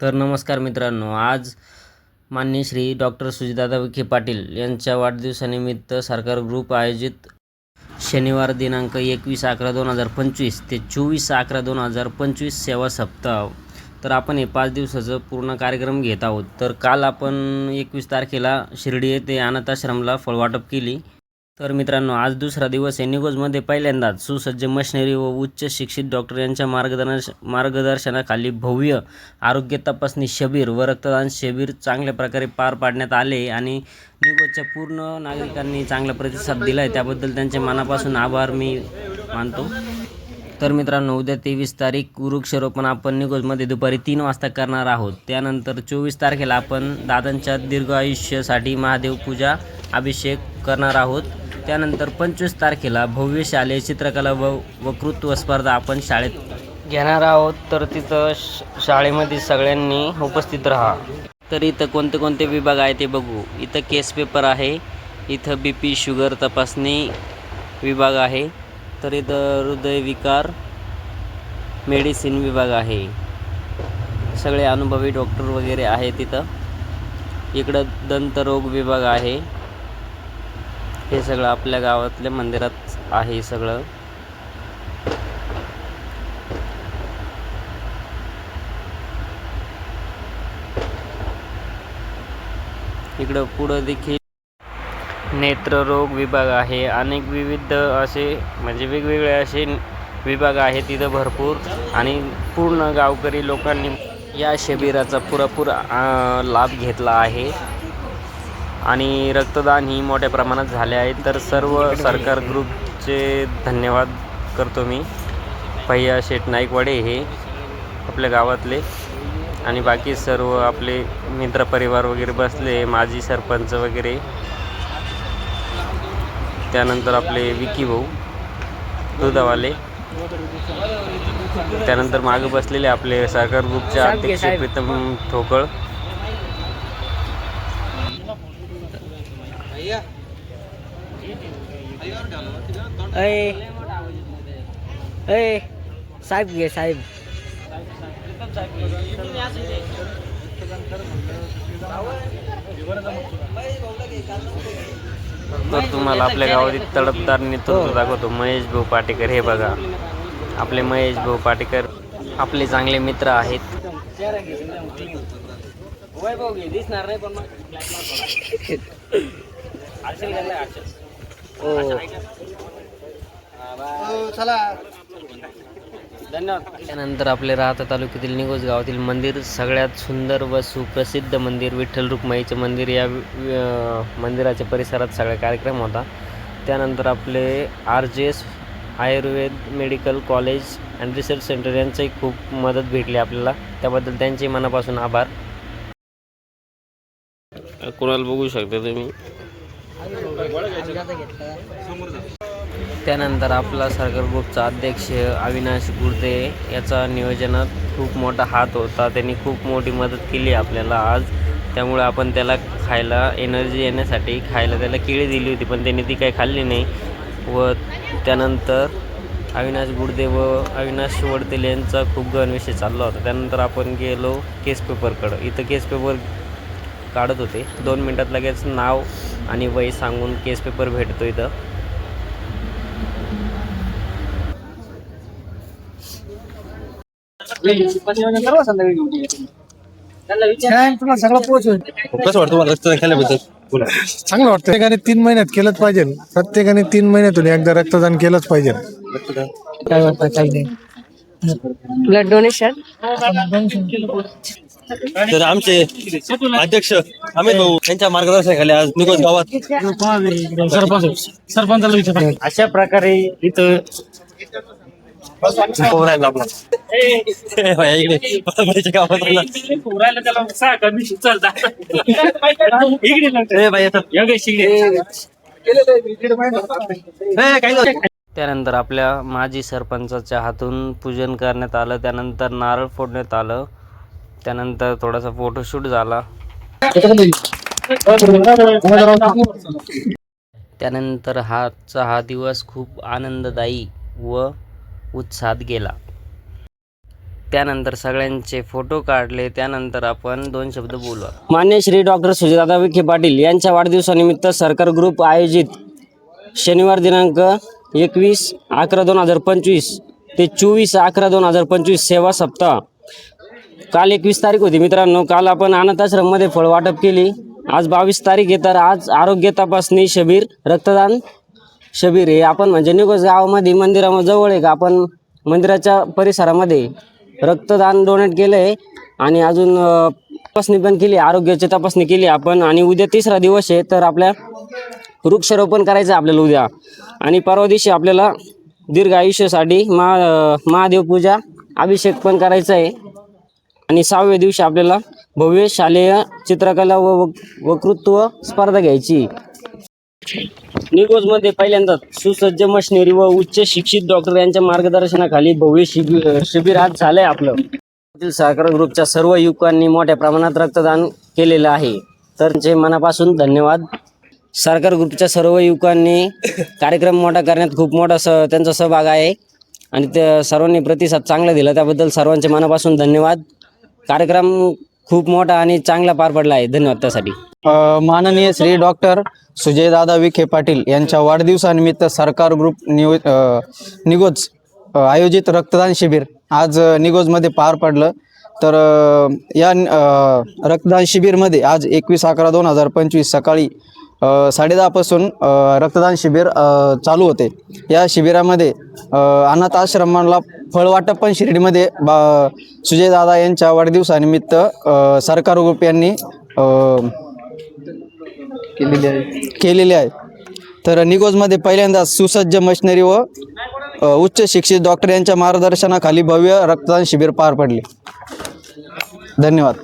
तर नमस्कार मित्रांनो आज माननीय श्री डॉक्टर सुजितदादा विखे पाटील यांच्या वाढदिवसानिमित्त सरकार ग्रुप आयोजित शनिवार दिनांक एकवीस अकरा दोन हजार पंचवीस ते चोवीस अकरा दोन हजार पंचवीस सेवा सप्ताह. तर आपण हे पाच दिवसाचं पूर्ण कार्यक्रम घेत आहोत. तर काल आपण एकवीस तारखेला शिर्डी येथे अनाथाश्रमला फळवाटप केली. तर मित्रांनो आज दुसरा दिवस आहे. निगोजमध्ये पहिल्यांदाच सुसज्ज मशिनरी व उच्च शिक्षित डॉक्टर यांच्या मार्गदर्श मार्गदर्शनाखाली भव्य आरोग्य तपासणी शिबिर व रक्तदान शिबिर चांगल्या प्रकारे पार पाडण्यात आले आणि निगोजच्या पूर्ण नागरिकांनी चांगला प्रतिसाद दिला आहे त्याबद्दल त्यांचे मनापासून आभार मी मानतो. तर मित्रांनो उद्या तेवीस तारीख वृक्षारोपण आपण निगोजमध्ये दुपारी तीन वाजता करणार आहोत. त्यानंतर चोवीस तारखेला आपण दादांच्या दीर्घ आयुष्यासाठी महादेव पूजा अभिषेक करणार आहोत. त्यानंतर पंचवीस तारखेला भव्य शालेय चित्रकला व वक्तृत्व स्पर्धा आपण शाळेत घेणार आहोत. तर तिथं श शाळेमध्ये सगळ्यांनी उपस्थित राहा. तर इथं कोणते कोणते विभाग आहे ते बघू. इथं केस पेपर आहे. इथं बी पी शुगर तपासणी विभाग आहे. तर इथं हृदयविकार मेडिसिन विभाग आहे. सगळे अनुभवी डॉक्टर वगैरे आहे तिथं इकडं दंतरोग विभाग आहे. हे सगळं आपल्या गावातल्या मंदिरात आहे सगळं. इकडं पुढं देखील नेत्ररोग विभाग आहे. अनेक विविध असे म्हणजे वेगवेगळे असे विभाग आहेत तिथं भरपूर. आणि पूर्ण गावकरी लोकांनी या शिबिराचा पुरेपूर लाभ घेतला आहे. आणि रक्तदान ही मोठ्या प्रमाणात झाले आहे. तर सर्व सरकार ग्रुपचे धन्यवाद करतो मी. भैया शेठ नाईकवाडे हे आपल्या गावातले आणि बाकी सर्व आपले मित्रपरिवार वगैरे बसले माजी सरपंच वगैरे. त्यानंतर आपले विकी भाऊ दुधावाले. त्यानंतर मागे बसलेले आपले सरकार ग्रुपचे अध्यक्ष प्रीतम ठोकळ. अय अय साहेब घे साहेब. तर तुम्हाला आपल्या गावातील तडपदार नेतृत्व दाखवतो महेश भाऊ पाटेकर. हे बघा आपले महेश भाऊ पाटेकर आपले चांगले मित्र आहेत. दिसणार नाही पण धन्यवाद. त्यानंतर आपले राहता तालुक्यातील निगोज गावातील मंदिर सगळ्यात सुंदर व सुप्रसिद्ध मंदिर विठ्ठल रुक्माईचं मंदिर या मंदिराच्या परिसरात सगळा कार्यक्रम होता. त्यानंतर आपले R J S Ayurved medical college and research centre यांचंही खूप मदत भेटली आपल्याला. त्याबद्दल त्यांचे मनापासून आभार. कोणाला बघू शकता तुम्ही? त्यानंतर आपला सरकार ग्रुपचा अध्यक्ष अविनाश गुर्दे याचा नियोजनात खूप मोठा हात होता. त्यांनी खूप मोठी मदत केली आपल्याला आज. त्यामुळे आपण त्याला खायला एनर्जी येण्यासाठी खायला त्याला केळी दिली होती पण त्यांनी ती काही खाल्ली नाही. व त्यानंतर अविनाश गुर्दे व अविनाश वडतेल यांचा खूप गणविषय चालला होता. त्यानंतर आपण गेलो केस पेपरकडं. इथं केस पेपर काढत होते. दोन मिनटात लगेच नाव आणि वय सांगून केस पेपर भेटतो इथं. तुला सगळं पोहोचून. कसं वाटतं तुम्हाला रक्तदान केल्याबद्दल बोला. चांगलं वाटतं. प्रत्येकाने तीन महिन्यात केलंच पाहिजे. प्रत्येकाने तीन महिन्यातून एकदा रक्तदान केलंच पाहिजे. रक्तदान? काय वाटतं? काही नाही. ब्लड डोनेशन तर आमचे अध्यक्ष अमित भाऊ यांच्या मार्गदर्शनाखाली आज निकोज गावात सरपंच सरपंचाला विचार अशा प्रकारे इथं पोहरायला इकडे त्याला कमी इकडे योगेश इकडे काही त्यानंतर आपल्या माजी सरपंचाच्या हातून पूजन करण्यात आलं त्यानंतर नारळ फोडण्यात आलं त्यानंतर थोडासा फोटोशूट झाला. त्यानंतर हाचा हा दिवस खूप आनंददायी व उत्साहात गेला. त्यानंतर सगळ्यांचे फोटो काढले. त्यानंतर आपण दोन शब्द बोलू मान्य श्री डॉक्टर सुजयदादा विखे पाटील यांच्या वाढदिवसानिमित्त सरकार ग्रुप आयोजित शनिवार दिनांक एकवीस अकरा दोन हजार पंचवीस ते चोवीस अकरा दोन हजार पंचवीस सेवा सप्ताह. काल एकवीस तारीख होती मित्रांनो. काल आपण अनाथाश्रममध्ये फळ वाटप केली. आज बावीस तारीख आहे तर आज आरोग्य तपासणी शिबिर रक्तदान शबीर हे आपण म्हणजे निघोज गावामध्ये मंदिरामध्ये जवळ आहे का? आपण मंदिराच्या परिसरामध्ये रक्तदान डोनेट केलं आहे आणि अजून तपासणी पण केली आरोग्याची तपासणी केली आपण. आणि उद्या तिसरा दिवस आहे तर आपल्या वृक्षारोपण करायचं आहे आपल्याला उद्या. आणि परवा दिवशी आपल्याला दीर्घ आयुष्यासाठी महा महादेव पूजा अभिषेक पण करायचा आहे. आणि सहाव्या दिवशी आपल्याला भव्य शालेय चित्रकला व वक- वक्तृत्व स्पर्धा घ्यायची. निगोजमध्ये पहिल्यांदा सुसज्ज मशिनरी व उच्च शिक्षित डॉक्टर यांच्या मार्गदर्शनाखाली भव्य शिबिर शिबिर आज झालंय आपलं. सहकार ग्रुपच्या सर्व युवकांनी मोठ्या प्रमाणात रक्तदान केलेलं आहे. तर त्यांचे मनापासून धन्यवाद. सरकार ग्रुपच्या सर्व युवकांनी कार्यक्रम मोठा करण्यात खूप मोठा स त्यांचा सहभाग आहे. आणि त्या सर्वांनी प्रतिसाद चांगला दिला. त्याबद्दल सर्वांचे मनापासून धन्यवाद. कार्यक्रम खूप मोठा आणि चांगला पार पडला आहे. धन्यवाद त्यासाठी. माननीय श्री डॉक्टर सुजयदादा विखे पाटील यांच्या वाढदिवसानिमित्त सरकार ग्रुप नियो निगोज आयोजित रक्तदान शिबिर आज निगोजमध्ये पार पडलं. तर या रक्तदान शिबिरमध्ये आज एकवीस अकरा दोन हजार पंचवीस सकाळी साडेदहापासून रक्तदान शिबिर चालू होते. या शिबिरामध्ये अनाथ आश्रमाला फळवाटप पण शिर्डीमध्ये बा सुजयदादा यांच्या वाढदिवसानिमित्त सरकार ग्रुप यांनी अ, केलेले आहे तर निगोजमध्ये पहिल्यांदा सुसज्ज मशिनरी व अ, उच्च शिक्षित डॉक्टर यांच्या मार्गदर्शनाखाली भव्य रक्तदान शिबिर पार पडले. धन्यवाद.